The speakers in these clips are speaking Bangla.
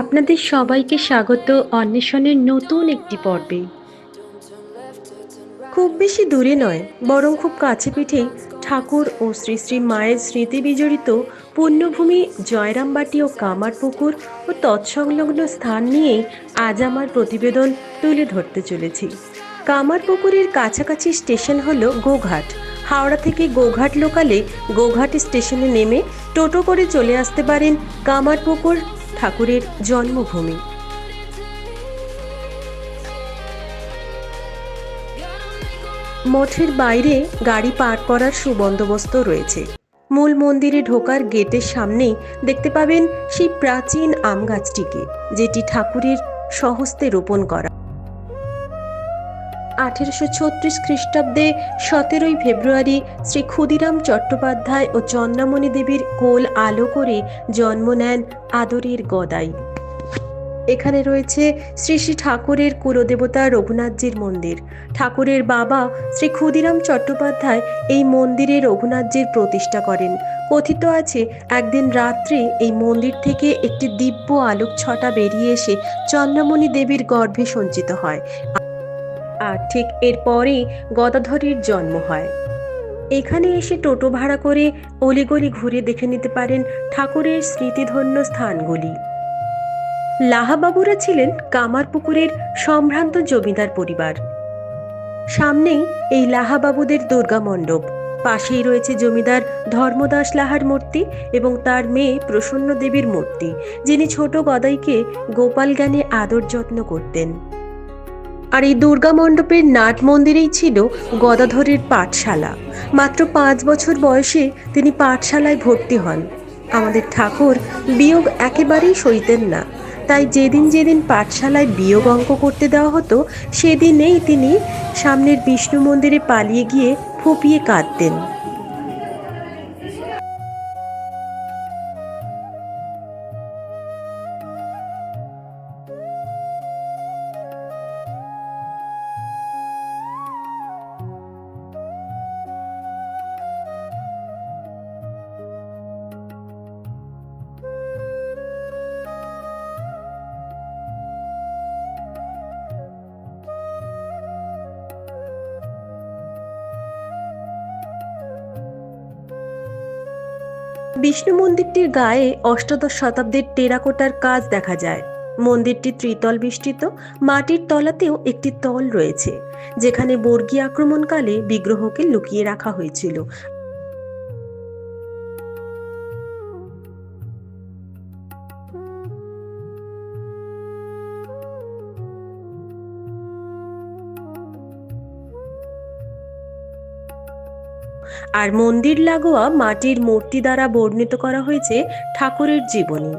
আপনাদের সবাইকে স্বাগত অন্বেষণের নতুন একটি পর্বে। খুব বেশি দূরে নয়, বরং খুব কাছে পিঠেই ঠাকুর ও শ্রী শ্রী মায়ের স্মৃতি বিজড়িত পুণ্যভূমি জয়রামবাটি ও কামারপুকুর ও তৎসংলগ্ন স্থান নিয়েই আজ আমার প্রতিবেদন তুলে ধরতে চলেছি। কামারপুকুরের কাছাকাছি স্টেশন হলো গোঘাট। হাওড়া থেকে গোঘাট লোকালে গোঘাট স্টেশনে নেমে টোটো করে চলে আসতে পারেন কামারপুকুর ঠাকুরের জন্মভূমি। মঠের বাইরে গাড়ি পার্ক করার সুবন্দোবস্ত রয়েছে। মূল মন্দিরে ঢোকার গেটের সামনেই দেখতে পাবেন সেই প্রাচীন আম গাছটিকে যেটি ঠাকুরের স্বহস্তে রোপণ করা। আঠেরোশো ছত্রিশ খ্রিস্টাব্দে সতেরোই ফেব্রুয়ারি শ্রী ক্ষুদিরাম চট্টোপাধ্যায় ও চন্দ্রামণি দেবীর কোল আলো করে জন্ম নেন আদরের গদাই। এখানে রয়েছে শ্রী শ্রী ঠাকুরের কুলদেবতা রঘুনাথজির মন্দির। ঠাকুরের বাবা শ্রী ক্ষুদিরাম চট্টোপাধ্যায় এই মন্দিরে রঘুনাথজির প্রতিষ্ঠা করেন। কথিত আছে, একদিন রাত্রে এই মন্দির থেকে একটি দিব্য আলোক ছটা বেরিয়ে এসে চন্দ্রমণি দেবীর গর্ভে সঞ্চিত হয়। আর ঠিক এরপরেই গদাধরের জন্ম হয়। এখানে এসে টোটো ভাড়া করে অলিগলি ঘুরে দেখে নিতে পারেন ঠাকুরের স্মৃতিধন্য স্থানগুলি। লাহাবাবুরা ছিলেন কামারপুকুরের সম্ভ্রান্ত জমিদার পরিবার। সামনেই এই লাহাবাবুদের দুর্গা মণ্ডপ, পাশেই রয়েছে জমিদার ধর্মদাস লাহার মূর্তি এবং তার মেয়ে প্রসন্ন দেবীর মূর্তি, যিনি ছোট গদাইকে গোপাল জ্ঞানে আদর যত্ন করতেন। আর এই দুর্গা মণ্ডপের নাট মন্দিরেই ছিল গদাধরের পাঠশালা। মাত্র পাঁচ বছর বয়সে তিনি পাঠশালায় ভর্তি হন। আমাদের ঠাকুর বিয়োগ একেবারেই সইতেন না। তাই যেদিন যেদিন পাঠশালায় বিয়োগ অঙ্ক করতে দেওয়া হতো, সেদিনেই তিনি সামনের বিষ্ণু মন্দিরে পালিয়ে গিয়ে ফুপিয়ে কাঁদতেন। বিষ্ণু মন্দিরটির গায়ে অষ্টাদশ শতাব্দীর টেরাকোটার কাজ দেখা যায়। মন্দিরটি ত্রিতল বিষ্টিত মাটির তলাতেও একটি তল রয়েছে, যেখানে বর্গী আক্রমণকালে বিগ্রহকে লুকিয়ে রাখা হয়েছিল। আর মন্দির লাগোয়া মাটির মূর্তি দ্বারা বর্ণিত করা হয়েছে ঠাকুরের জীবনী।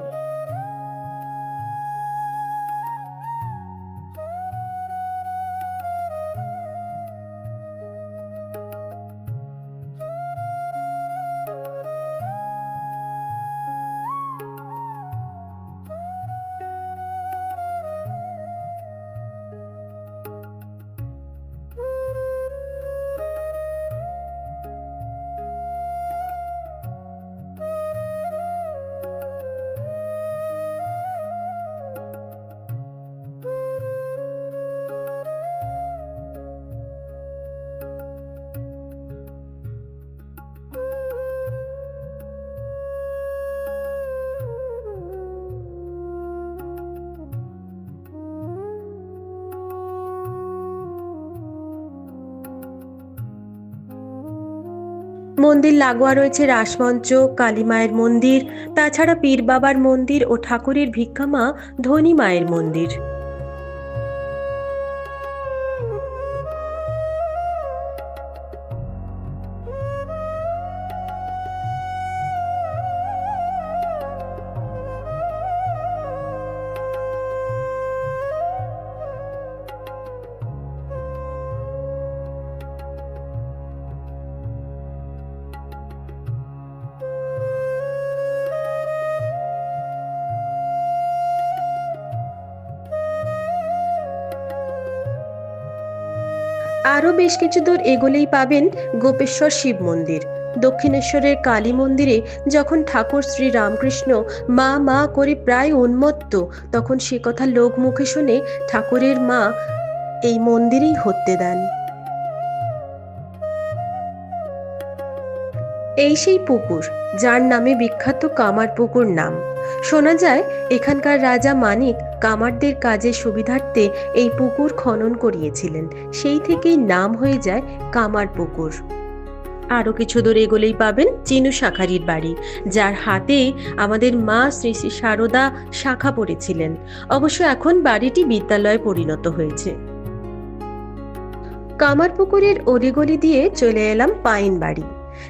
মন্দির লাগোয়া রয়েছে রাসমঞ্চ, কালী মায়ের মন্দির, তাছাড়া পীর বাবার মন্দির ও ঠাকুরের ভিক্ষামা ধনী মায়ের মন্দির। আরও বেশ কিছু দূর এগোলেই পাবেন গোপেশ্বর শিব মন্দির। দক্ষিণেশ্বরের কালী মন্দিরে যখন ঠাকুর শ্রী রামকৃষ্ণ মা মা করে প্রায় উন্মত্ত, তখন সে কথা লোক মুখে শুনে ঠাকুরের মা এই মন্দিরেই হত্যে দেন। এই সেই পুকুর, যার নামে বিখ্যাত কামার পুকুর নাম। শোনা যায়, এখানকার রাজা মানিক কামারদের কাজের সুবিধার্থে এই পুকুর খনন করিয়েছিলেন। সেই থেকেই নাম হয়ে যায় কামার পুকুর। আরও কিছু দূর এগোলেই পাবেন চিনু শাখারির বাড়ি, যার হাতে আমাদের মা শ্রী শ্রী সারদা শাখা পড়েছিলেন। অবশ্য এখন বাড়িটি বিদ্যালয়ে পরিণত হয়েছে। কামারপুকুরের অলিগলি দিয়ে চলে এলাম পাইন বাড়ি,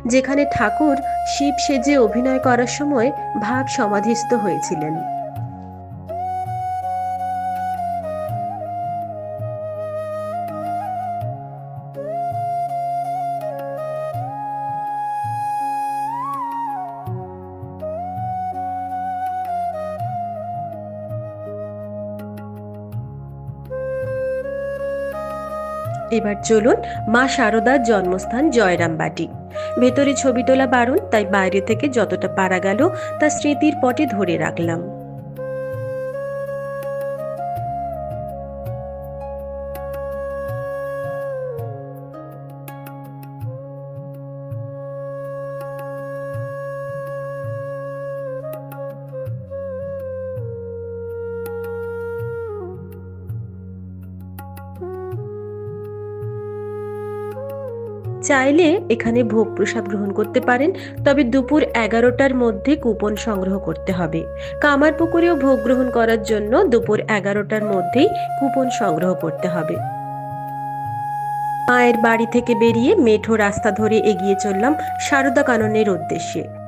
যেখানে ঠাকুর শিব সেজে অভিনয় করার সময় ভাব সমাধিস্থ হয়েছিলেন। এবার চলুন মা শারদার জন্মস্থান জয়রামবাটি। ভেতরে ছবি তোলা বারণ, তাই বাইরে থেকে যতটা পারা গেল তা স্মৃতির পটে ধরে রাখলাম। চাইলে এখানে ভোগ প্রসাদ গ্রহণ করতে পারেন, তবে দুপুর এগারোটার মধ্যে কুপন সংগ্রহ করতে হবে। কামার পুকুরেও ভোগ গ্রহণ করার জন্য দুপুর এগারোটার মধ্যেই কুপন সংগ্রহ করতে হবে। মায়ের বাড়ি থেকে বেরিয়ে মেঠো রাস্তা ধরে এগিয়ে চললাম সারদা কাননের উদ্দেশ্যে।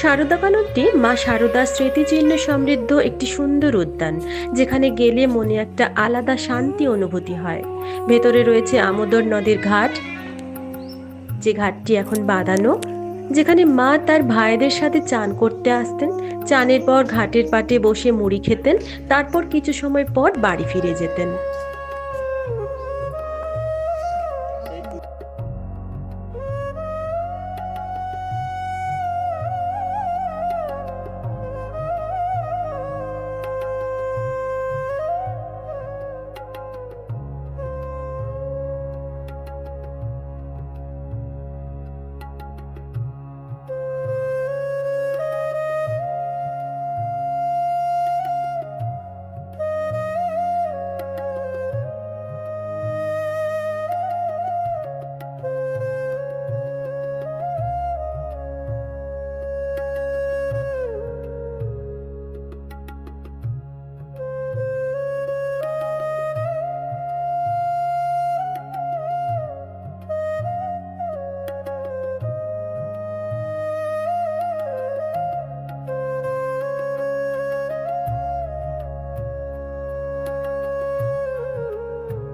সারদা কাননটি মা সারদার স্মৃতিচিহ্ন সমৃদ্ধ একটি সুন্দর উদ্যান, যেখানে গেলে মনে একটা আলাদা শান্তি অনুভূতি হয়। ভেতরে রয়েছে আমোদর নদীর ঘাট, যে ঘাটটি এখন বাঁধানো, যেখানে মা তার ভাইদের সাথে চান করতে আসতেন। চানের পর ঘাটের পাটে বসে মুড়ি খেতেন, তারপর কিছু সময় পর বাড়ি ফিরে যেতেন।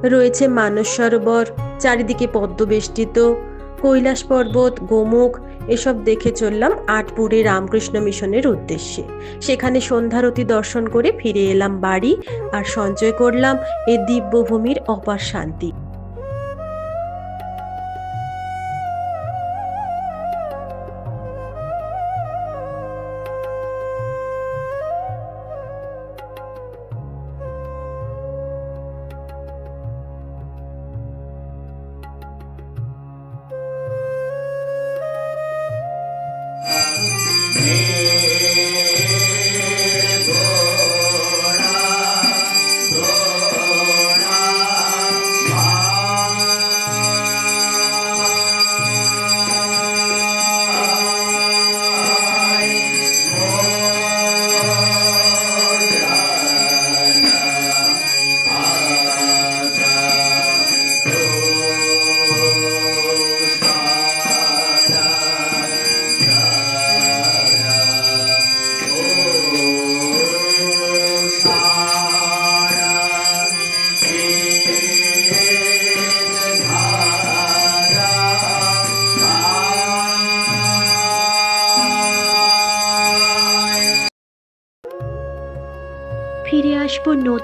রয়েছে মানস সরোবর, চারিদিকে পদ্মবেষ্টিত, কৈলাস পর্বত, গোমুখ, এসব দেখে চললাম আটপুরে রামকৃষ্ণ মিশনের উদ্দেশ্যে। সেখানে সন্ধ্যারতি দর্শন করে ফিরে এলাম বাড়ি আর সঞ্চয় করলাম এ দিব্যভূমির অপার শান্তি।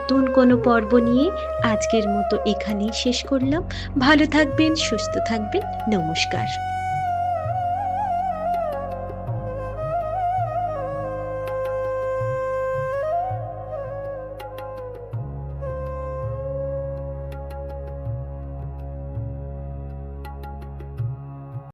নতুন কোনো পর্ব নিয়ে আজকের মতো এখানেই শেষ করলাম। ভালো থাকবেন সুস্থ থাকবেন। নমস্কার।